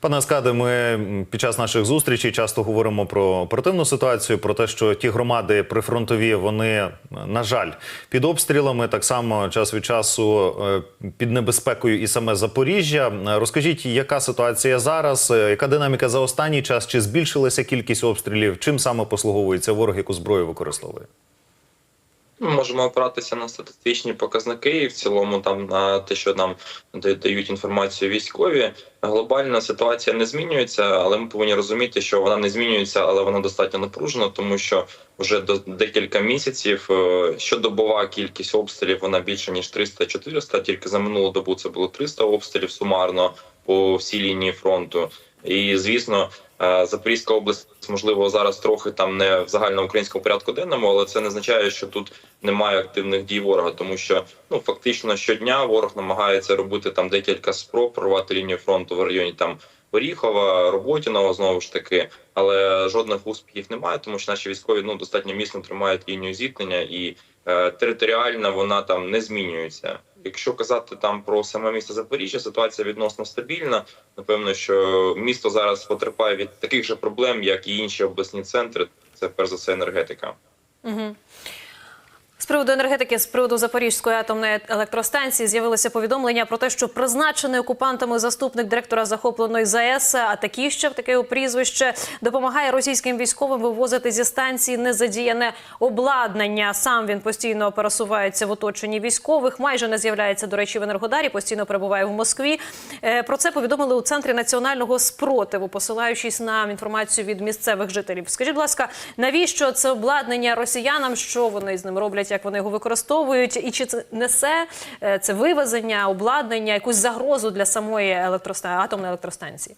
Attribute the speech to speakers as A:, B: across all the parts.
A: Пане Аскаде, ми під час наших зустрічей часто говоримо про оперативну ситуацію, про те, що ті громади прифронтові, вони, е, на жаль, під обстрілами, так само час від часу е, під небезпекою і саме Запоріжжя. Е, Розкажіть, яка ситуація зараз, яка динаміка за останній час? Чи збільшилася кількість обстрілів? Чим саме послуговується ворог, яку зброю використовує?
B: Ми можемо опиратися на статистичні показники і в цілому там на те, що нам да- дають інформацію військові. Глобальна ситуація не змінюється, але ми повинні розуміти, що вона не змінюється, але вона достатньо напружена, тому що вже до декілька місяців е, щодобова кількість обстрілів вона більше ніж 300-400, Тільки за минулу добу це було 300 обстрілів сумарно по всій лінії фронту. І звісно, е, Запорізька область можливо зараз трохи там не в загальноукраїнському порядку денному, але це не означає, що тут немає активних дій ворога, тому що ну фактично щодня ворог намагається робити там декілька спроб прорвати лінію фронту в районі там Оріхова, Роботіного знову ж таки, але жодних успіхів немає, тому що наші військові ну достатньо міцно тримають лінію зіткнення і е, територіально вона там не змінюється. Якщо казати там про саме місто Запоріжжя, ситуація відносно стабільна. Напевно, що місто зараз потерпає від таких же проблем, як і інші обласні центри. Це перш за все енергетика.
C: Угу. З приводу енергетики, з приводу Запорізької атомної електростанції з'явилося повідомлення про те, що призначений окупантами заступник директора захопленої ЗАЕС, а такі ще в таке прізвище, допомагає російським військовим вивозити зі станції незадіяне обладнання. Сам він постійно пересувається в оточенні військових, майже не з'являється, до речі, в Енергодарі, постійно перебуває в Москві. Е, Про це повідомили у центрі національного спротиву, посилаючись на інформацію від місцевих жителів. Скажіть, будь ласка, навіщо це обладнання росіянам? Що вони з ним роблять? Як вони його використовують? І чи це несе е, це вивезення, обладнання, якусь загрозу для самої електроста... атомної електростанції?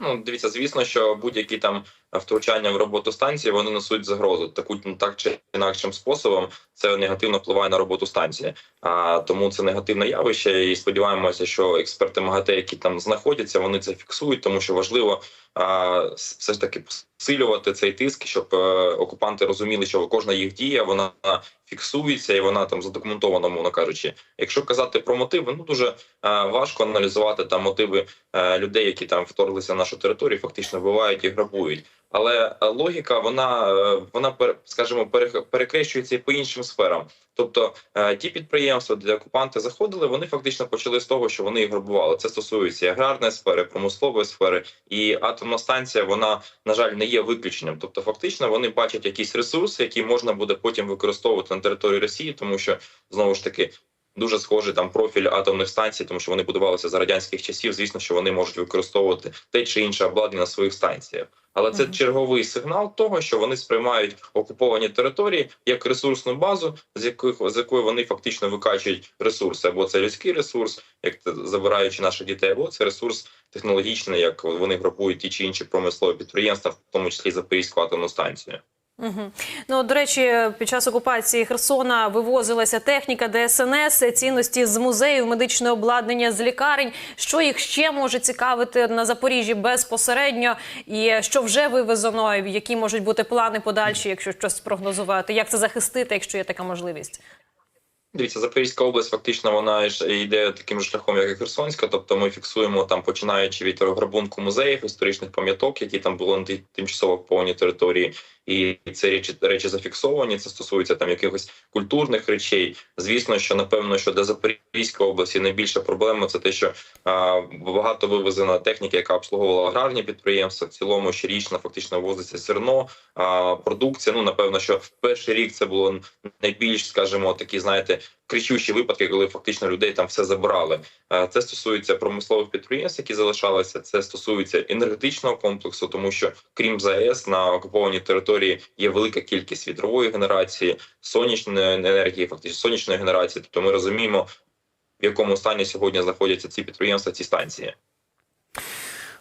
B: Ну, дивіться, звісно, що будь-які там втручання в роботу станції вони несуть загрозу. Таку ну, так чи інакшим способом це негативно впливає на роботу станції. А тому це негативне явище. І сподіваємося, що експерти МАГАТЕ, які там знаходяться, вони це фіксують, тому що важливо все ж таки посилювати цей тиск, щоб е, окупанти розуміли, що кожна їх дія вона фіксується і вона там задокументована, мовно кажучи. Якщо казати про мотиви, ну дуже е, важко аналізувати там мотиви е, людей, які там вторглися на нашу територію, фактично вбивають і грабують. Але е, логіка, вона е, вона скажімо, перекрещується і по іншим сферам. Тобто е, ті підприємства, де окупанти заходили, вони фактично почали з того, що вони їх грабували. Це стосується і аграрної сфери, промислової сфери, і атомна станція вона на жаль не є виключенням. Тобто, фактично, вони бачать якісь ресурси, які можна буде потім використовувати на території Росії, тому що знову ж таки. Дуже схожий там профіль атомних станцій, тому що вони будувалися за радянських часів. Звісно, що вони можуть використовувати те чи інше обладнання на своїх станціях. Але це черговий сигнал того, що вони сприймають окуповані території як ресурсну базу, з яких з якої вони фактично викачують ресурси, або це людський ресурс, як забираючи наших дітей, або це ресурс технологічний, як вони грабують ті чи інші промислові підприємства, в тому числі Запорізьку атомну станцію.
C: Угу. Ну до речі, під час окупації Херсона вивозилася техніка ДСНС, цінності з музеїв, медичне обладнання з лікарень. Що їх ще може цікавити на Запоріжжі безпосередньо, і що вже вивезено, які можуть бути плани подальші, якщо щось прогнозувати? Як це захистити, якщо є така можливість?
B: Дивіться, Запорізька область фактично вона ж йде таким же шляхом, як і Херсонська. Тобто ми фіксуємо там, починаючи від грабунку музеїв, історичних пам'яток, які там були на тимчасово окупованій території, і ці речі речі зафіксовані. Це стосується там якихось культурних речей. Звісно, що напевно, що для Запорізької області найбільша проблема це те, що а, багато вивезена техніки, яка обслуговувала аграрні підприємства. В цілому щорічно фактично вивозиться зерно, а, продукція. Ну напевно, що перший рік це було найбільш, скажімо, такі, знаєте, кричущі випадки, коли фактично людей там все забрали. Е, Це стосується промислових підприємств, які залишалися. Це стосується енергетичного комплексу, тому що крім ЗАЕС на окупованій території є велика кількість вітрової генерації, сонячної енергії, фактично сонячної генерації. Тобто ми розуміємо, в якому стані сьогодні знаходяться ці підприємства, ці станції.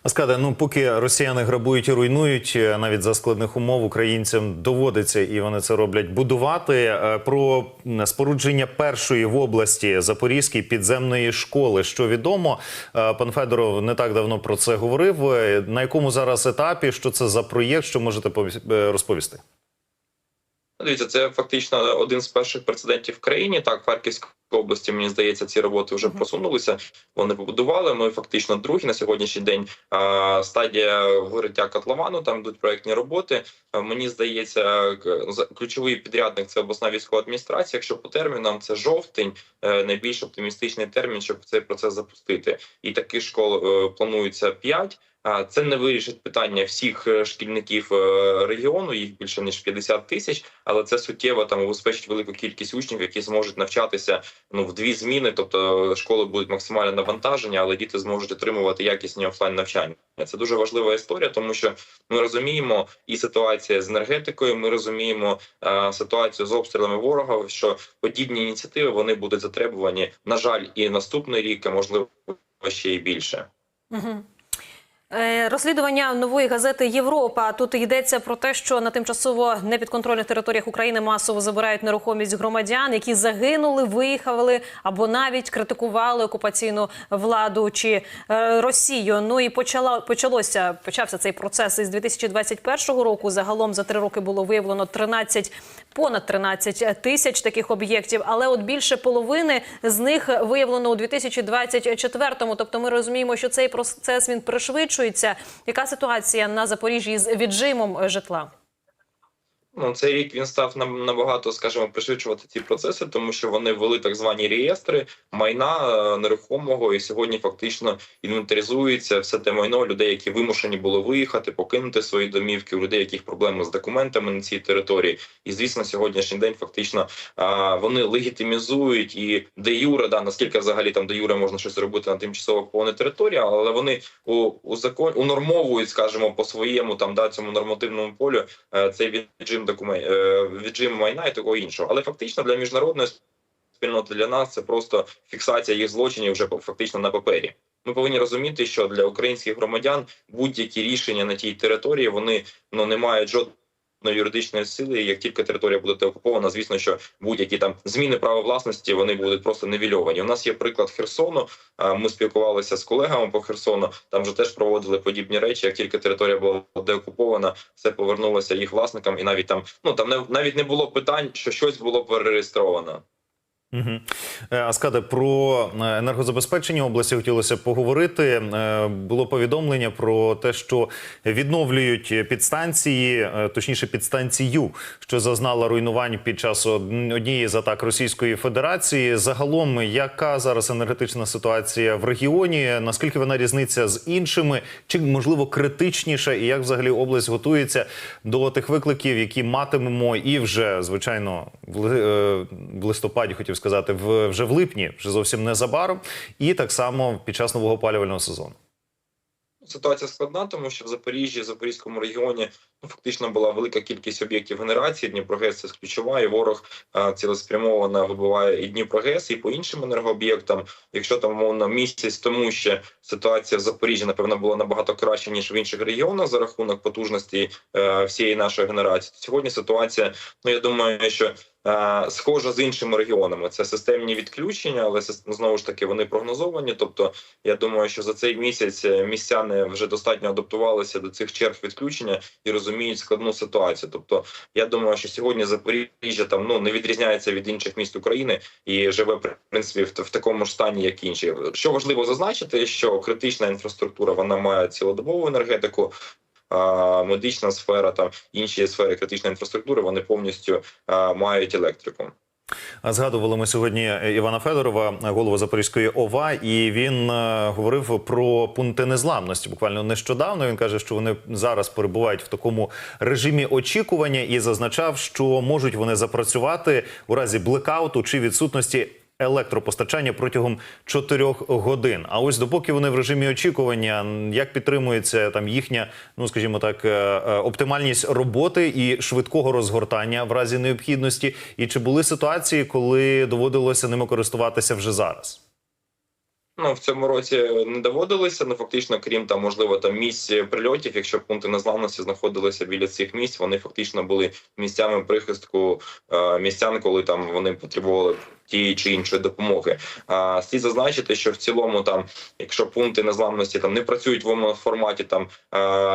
A: Аскаде, ну поки росіяни грабують і руйнують, е, навіть за складних умов українцям доводиться, і вони це роблять будувати. Е, Про спорудження першої в області Запорізької підземної школи, що відомо, Е, пан Федоров не так давно про це говорив. На якому зараз етапі? Що це за проєкт? Що можете розповісти?
B: Дивіться, це фактично один з перших прецедентів в країні. Так, в Харківській області, мені здається, ці роботи вже просунулися. Вони побудували. Ми фактично другі на сьогоднішній день. А, стадія вириття котловану. Там йдуть проектні роботи. Мені здається, ключовий підрядник це обласна військова адміністрація. Якщо по термінам це жовтень, е, найбільш оптимістичний термін, щоб цей процес запустити. І таких школ е, планується 5. А це не вирішить питання всіх е, шкільників регіону, їх більше ніж 50 тисяч, але це суттєво там убезпечить велику кількість учнів, які зможуть навчатися ну в дві зміни. Тобто школи будуть максимально навантажені, але діти зможуть отримувати якісні офлайн навчання. Це дуже важлива історія, тому що ми розуміємо і ситуація з енергетикою. Ми розуміємо е, ситуацію з обстрілами ворога. Що подібні ініціативи вони будуть затребувані. На жаль, і наступний рік, а можливо ще й більше.
C: Угу. Е, Розслідування нової газети Європа. Тут йдеться про те, що на тимчасово непідконтрольних територіях України масово забирають нерухомість громадян, які загинули, виїхали або навіть критикували окупаційну владу чи е, Росію. Ну і почала почалося почався цей процес із 2021 року. Загалом за три роки було виявлено 13, понад 13 тисяч таких об'єктів. Але от більше половини з них виявлено у 2024-му. Тобто, ми розуміємо, що цей процес він пришвидшується. Яка ситуація на Запоріжжі з віджимом житла?
B: Ну, цей рік він став набагато, скажімо, пришвидшувати ці процеси, тому що вони ввели так звані реєстри майна е, нерухомого, і сьогодні фактично інвентаризується все те майно людей, які вимушені були виїхати, покинути свої домівки, у людей, яких проблеми з документами на цій території. І звісно, сьогоднішній день фактично вони легітимізують і де юре, да наскільки взагалі там де юре можна щось робити на тимчасово окупованій території, але вони у, у закон унормовують, скажімо, по своєму там да цьому нормативному полю е, цей віджим документ віджим майна і такого іншого. Але фактично для міжнародної спільноти для нас це просто фіксація їх злочинів вже фактично на папері. Ми повинні розуміти, що для українських громадян будь-які рішення на тій території вони ну не мають жодної юридичної сили. І Як тільки територія буде деокупована, звісно, що будь-які там зміни права власності вони будуть просто невільовані. У нас є приклад Херсону. Ми спілкувалися з колегами по Херсону. Там вже теж проводили подібні речі. Як тільки територія була деокупована, все повернулося їх власникам, і навіть там ну там не навіть не було питань, що щось було перереєстровано.
A: Угу. Аскаде, про е, енергозабезпечення області хотілося поговорити. Е, Було повідомлення про те, що відновлюють підстанції, точніше підстанцію, що зазнала руйнувань під час однієї з атак Російської Федерації. Загалом, яка зараз енергетична ситуація в регіоні? Наскільки вона різниця з іншими? Чи можливо критичніша? І як взагалі область готується до тих викликів, які матимемо, і вже звичайно в е, в листопаді хотів сказати, вже в липні, вже зовсім незабаром, і так само під час нового опалювального сезону.
B: Ситуація складна, тому що в Запоріжжі, Запорізькому регіоні фактично була велика кількість об'єктів генерації. Дніпрогес це ключова, і ворог а, цілеспрямовано вибиває і Дніпрогес, і по іншим енергооб'єктам. Якщо там мовно місяць тому ще ситуація в Запоріжжі, напевно, була набагато краще ніж в інших регіонах за рахунок потужності е, всієї нашої генерації. Сьогодні ситуація, ну я думаю, що е, схожа з іншими регіонами. Це системні відключення, але сис- знову ж таки вони прогнозовані. Тобто, я думаю, що за цей місяць е, містяни вже достатньо адаптувалися до цих черг відключення і розуміють складну ситуацію. Тобто, я думаю, що сьогодні Запоріжжя там ну не відрізняється від інших міст України і живе в принципі в, в такому ж стані, як інші. Що важливо зазначити, що критична інфраструктура вона має цілодобову енергетику. Медична сфера та інші сфери критичної інфраструктури вони повністю а, мають електрику.
A: Згадували ми сьогодні Івана Федорова, голову Запорізької ОВА, і він е, говорив про пункти незламності. Буквально нещодавно він каже, що вони зараз перебувають в такому режимі очікування і зазначав, що можуть вони запрацювати у разі блекауту чи відсутності. Електропостачання протягом 4 годин. А ось допоки вони в режимі очікування, як підтримується там їхня, ну скажімо так, е, е, оптимальність роботи і швидкого розгортання в разі необхідності, і чи були ситуації, коли доводилося ними користуватися вже зараз?
B: Ну в цьому році не доводилося. Ну фактично, крім там, можливо, там місць прильотів, якщо пункти незламності знаходилися біля цих місць, вони фактично були місцями прихистку е, містян, коли там вони потребували тієї чи іншої допомоги. А слід зазначити, що в цілому, там, якщо пункти незламності там не працюють в умовному форматі, там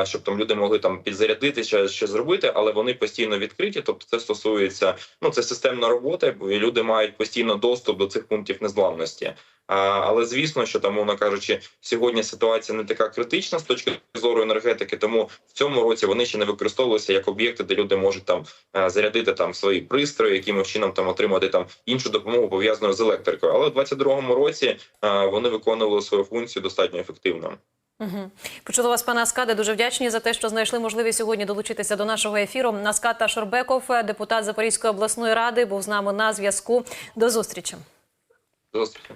B: щоб там люди могли там підзарядити ще, ще зробити, але вони постійно відкриті. Тобто, це стосується ну це системна робота, бо і люди мають постійно доступ до цих пунктів незламності. А, але звісно, що там, мовно кажучи, сьогодні ситуація не така критична з точки зору енергетики, тому в цьому році вони ще не використовуються як об'єкти, де люди можуть там е, зарядити там свої пристрої, якимось чином там отримати там іншу допомогу пов'язану з електрикою. Але у 22-му році е, вони виконували свою функцію достатньо ефективно.
C: Угу. Почула вас, пане Аскаде. Дуже вдячні за те, що знайшли можливість сьогодні долучитися до нашого ефіру. Наската Шорбеков, депутат Запорізької обласної ради, був з нами на зв'язку. До зустрічі.
B: До зустрічі.